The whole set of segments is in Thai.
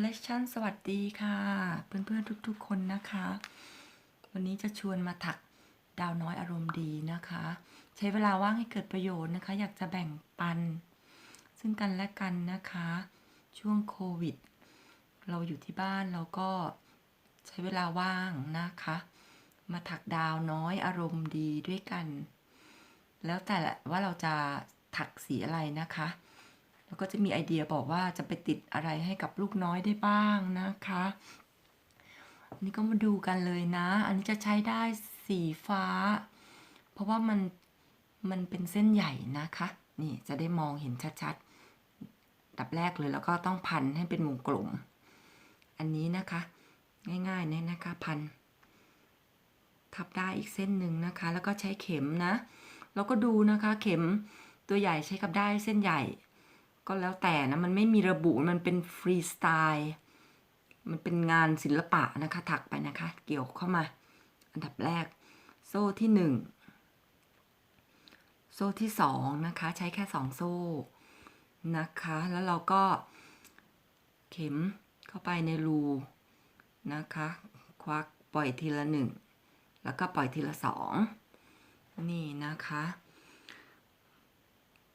ลเลคชันสวัสดีค่ะ เพื่อนๆทุกๆคนนะคะ วันนี้จะชวนมาถักดาวน้อยอารมณ์ดีนะคะ ใช้เวลาว่างให้เกิดประโยชน์นะคะ อยากจะแบ่งปัน ซึ่งกันและกันนะคะ ช่วงโควิด เราอยู่ที่บ้านเราก็ใช้เวลาว่างนะคะ มาถักดาวน้อยอารมณ์ดีด้วยกัน แล้วแต่ว่าเราจะถักสีอะไรนะคะ แล้วก็จะมีไอเดียบอกว่าจะไปติดอะไรให้กับลูกน้อยได้บ้างนะคะอันนี้ก็มาดูกันเลยนะ อันนี้จะใช้ได้สีฟ้า เพราะว่ามันมันเป็นเส้นใหญ่นะคะ นี่จะได้มองเห็นชัดๆ ดับแรกเลยแล้วก็ต้องพันให้เป็นวงกลม อันนี้นะคะ ง่ายๆเนี่ยนะคะพัน ทับได้อีกเส้นหนึ่งนะคะ แล้วก็ใช้เข็มนะ แล้วก็ดูนะคะ เข็มตัวใหญ่ใช้กับได้เส้นใหญ่ ก็แล้วแต่นะ มันไม่มีระบุมันเป็นฟรีสไตล์มันเป็นงานศิลปะนะคะ ถักไปนะคะ เกี่ยวเข้ามา อันดับแรก โซ่ที่หนึ่งโซ่ที่สองนะคะ ใช้แค่สองโซ่นะคะ แล้วเราก็เข็มเข้าไปในรูนะคะ ควักปล่อยทีละหนึ่งแล้วก็ปล่อยทีละสองนี่นะคะ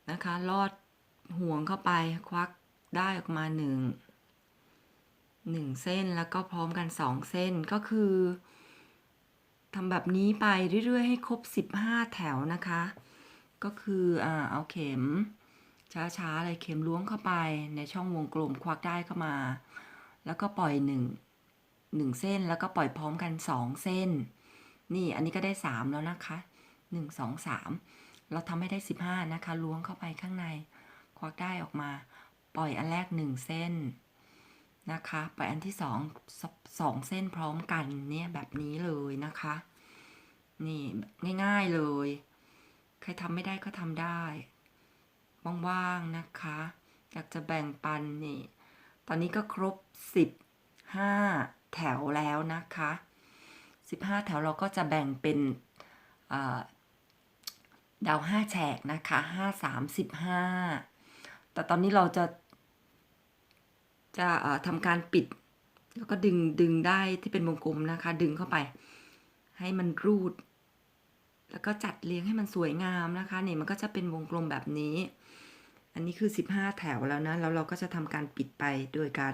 นะคะลอด ห่วงเข้าไปควักได้ออกมาหนึ่งหนึ่งเส้นแล้วก็พร้อมกันสองเส้นก็คือทำแบบนี้ไปเรื่อยๆ ให้ครบสิบห้าแถวนะคะ ก็คืออ่าเอาเข็ม ช้าๆเลยเข็มล้วงเข้าไปในช่องวงกลมควักได้เข้ามา แล้วก็ปล่อยหนึ่งหนึ่งเส้นแล้วก็ปล่อยพร้อมกันสองเส้น นี่อันนี้ก็ได้สามแล้วนะคะหนึ่งสองสามเราทำให้ได้สิบห้านะคะ ล้วงเข้าไปข้างใน วักได้ออกมา ปล่อยอันแรกหนึ่งเส้นนะคะ ปล่อยอันที่สองสองเส้นพร้อมกันเนี่ยแบบนี้เลยนะคะ นี่ง่ายๆเลย ใครทำไม่ได้ก็ทำได้ ว่างๆนะคะ อยากจะแบ่งปันนี่ ตอนนี้ก็ครบสิบห้าแถวแล้วนะคะสิบห้าแถวเราก็จะแบ่งเป็นดาวห้าแฉกนะคะห้าสามสิบห้า แต่ตอนนี้เราจะ จะทำการปิด แล้วก็ดึงดึงได้ที่เป็นวงกลมนะคะ ดึงเข้าไป ให้มันรูด แล้วก็จัดเรียงให้มันสวยงามนะคะเนี่ยมันก็จะเป็นวงกลมแบบนี้ อันนี้คือ 15 แถวแล้วนะ แล้วเราก็จะทำการปิดไปโดยการ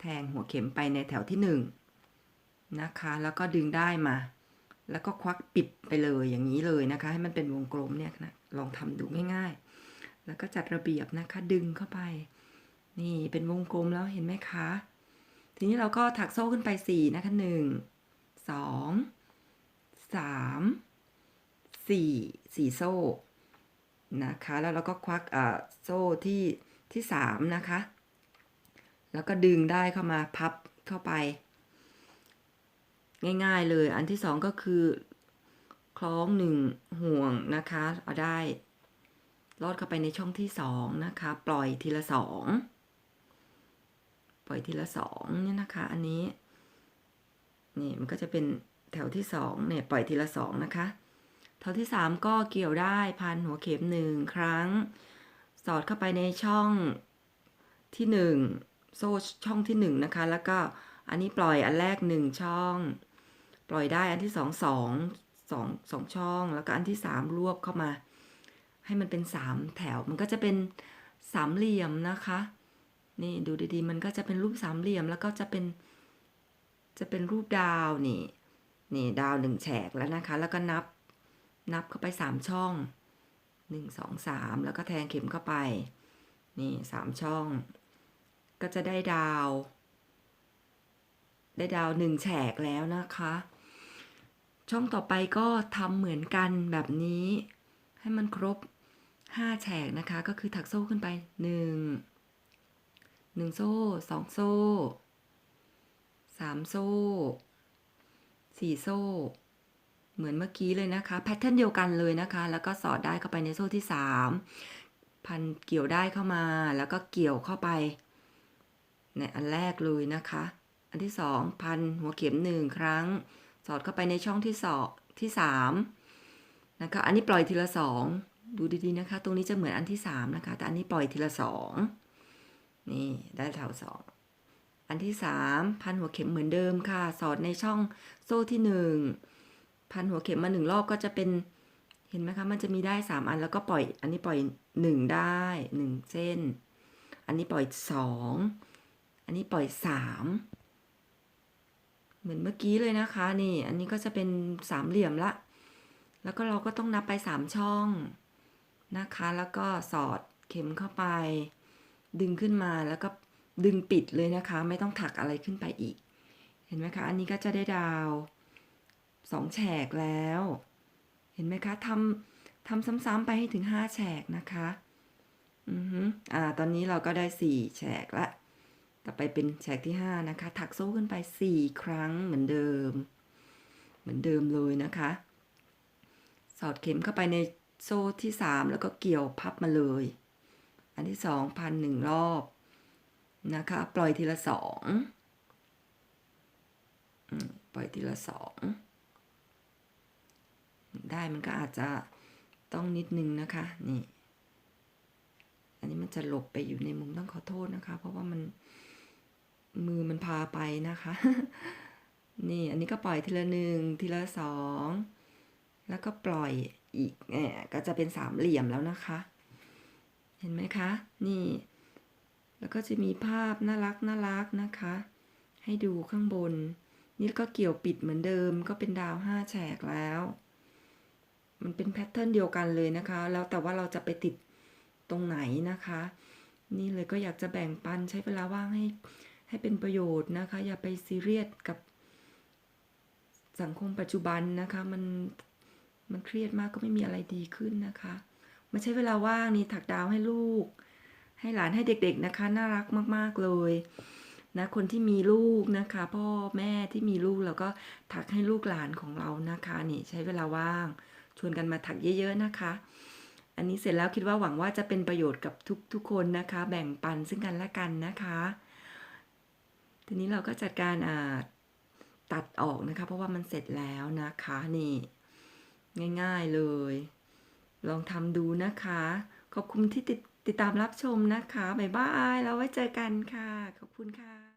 แทงหัวเข็มไปในแถวที่ 1 นะคะ แล้วก็ดึงได้มาแล้วก็ควักปิดไปเลยอย่างนี้เลยนะคะ ให้มันเป็นวงกลมเนี่ยนะลองทำดูง่ายๆ แล้วก็จัดระเบียบนะคะ ดึงเข้าไป นี่เป็นวงกลมแล้วเห็นไหมคะ ทีนี้เราก็ถักโซ่ขึ้นไป 4 นะคะ 1 2 3 4 4 โซ่นะคะ แล้วเราก็ควักโซ่ที่ที่ 3 นะคะ แล้วก็ดึงได้เข้ามาพับเข้าไป ง่ายๆเลย อันที่สองก็คือคล้องหนึ่งห่วงนะคะ เอาได้ ลอดเข้าไปในช่องที่สองนะคะ ปล่อยทีละสองปล่อยทีละสองเนี่ยนะคะ อันนี้นี่มันก็จะเป็นแถวที่สองเนี่ยปล่อยทีละสองนะคะแถวที่สามก็เกี่ยวได้พันหัวเข็มหนึ่งครั้ง สอดเข้าไปในช่องที่หนึ่งโซ่ช่องที่หนึ่งนะคะ แล้วก็อันนี้ปล่อยอันแรกหนึ่งช่อง ปล่อยได้อันที่สองสองสองสองช่อง แล้วก็อันที่สามรวบเข้ามา ให้มันเป็นสามแถวมันก็จะเป็นสามเหลี่ยมนะคะ นี่ดูดีๆ มันก็จะเป็นรูปสามเหลี่ยมแล้วก็จะเป็น จะเป็นรูปดาวนี่ นี่ดาวหนึ่งแฉกแล้วนะคะ แล้วก็นับนับเข้าไปสามช่องหนึ่งสองสามแล้วก็แทงเข็มเข้าไป นี่สามช่อง ก็จะได้ดาว ได้ดาวหนึ่งแฉกแล้วนะคะ ช่องต่อไปก็ทำเหมือนกันแบบนี้ ให้มันครบ ห้าแฉกนะคะ ก็คือถักโซ่ขึ้นไปหนึ่งหนึ่งโซ่สองโซ่สามโซ่สี่โซ่ เหมือนเมื่อกี้เลยนะคะ แพทเทิร์นเดียวกันเลยนะคะ แล้วก็สอดได้เข้าไปในโซ่ที่สามพันเกี่ยวได้เข้ามา แล้วก็เกี่ยวเข้าไป ในอันแรกเลยนะคะ อันที่สองพันหัวเข็มหนึ่งครั้ง สอดเข้าไปในช่องที่สองที่สามนะคะ อันนี้ปล่อยทีละสอง ดูดีๆนะคะ ตรงนี้จะเหมือนอันที่สามนะคะ แต่อันนี้ปล่อยทีละสองนี่ได้แถวสองอันที่สามพันหัวเข็มเหมือนเดิมค่ะ สอดในช่องโซ่ที่หนึ่งพันหัวเข็มมาหนึ่งรอบก็จะเป็นเห็นไหมคะ มันจะมีได้สามอันแล้วก็ปล่อย อันนี้ปล่อยหนึ่งได้หนึ่งเส้น อันนี้ปล่อยสองอันนี้ปล่อยสามเหมือนเมื่อกี้เลยนะคะนี่ อันนี้ก็จะเป็นสามเหลี่ยมละ แล้วก็เราก็ต้องนับไปสามช่อง นะคะ แล้วก็สอดเข็มเข้าไป ดึงขึ้นมาแล้วก็ดึงปิดเลยนะคะ ไม่ต้องถักอะไรขึ้นไปอีก เห็นไหมคะ อันนี้ก็จะได้ดาวสองแฉกแล้ว เห็นไหมคะทำทำซ้ำๆไปให้ถึงห้าแฉกนะคะ อือฮึอ่า ตอนนี้เราก็ได้สี่แฉกละ ต่อไปเป็นแฉกที่ห้านะคะ ถักโซ่ขึ้นไปสี่ครั้งเหมือนเดิม เหมือนเดิมเลยนะคะ สอดเข็มเข้าไปใน โซ่ที่สามแล้วก็เกี่ยวพับมาเลย อันที่สองพันหนึ่งรอบนะคะ ปล่อยทีละสองปล่อยทีละสองได้มันก็อาจจะต้องนิดนึงนะคะนี่ อันนี้มันจะหลบไปอยู่ในมุมต้องขอโทษนะคะ เพราะว่ามันมือมันพาไปนะคะ นี่อันนี้ก็ปล่อยทีละหนึ่งทีละสองแล้วก็ปล่อย อีกแหมก็จะเป็นสามเหลี่ยมแล้วนะคะ เห็นไหมคะ นี่ แล้วก็จะมีภาพน่ารักน่ารักนะคะ ให้ดูข้างบน นี่ก็เกี่ยวปิดเหมือนเดิม ก็เป็นดาวห้าแฉกแล้ว มันเป็นแพทเทิร์นเดียวกันเลยนะคะ แล้วแต่ว่าเราจะไปติดตรงไหนนะคะ นี่เลยก็อยากจะแบ่งปันใช้เวลาว่างให้ให้เป็นประโยชน์นะคะ อย่าไปซีเรียสกับสังคมปัจจุบันนะคะ มัน มันเครียดมากก็ไม่มีอะไรดีขึ้นนะคะมาใช้เวลาว่างนี่ถักดาวให้ลูก ให้หลานให้เด็กๆนะคะ น่ารักมาก ๆเลยนะคนที่มีลูกนะคะ พ่อแม่ที่มีลูกแล้วก็ถักให้ลูกหลานของเรานะคะนี่ใช้เวลาว่าง ชวนกันมาถักเยอะ ๆนะคะ อันนี้เสร็จแล้วคิดว่าหวังว่าจะเป็นประโยชน์กับทุกทุกคนนะคะ แบ่งปันซึ่งกันและกันนะคะ ทีนี้เราก็จัดการอ่าตัดออกนะคะ เพราะว่ามันเสร็จแล้วนะคะนี่ ง่ายๆเลย ลองทำดูนะคะ ขอบคุณที่ติดติดตามรับชมนะคะ บ๊ายบาย แล้วไว้เจอกันค่ะ ขอบคุณค่ะ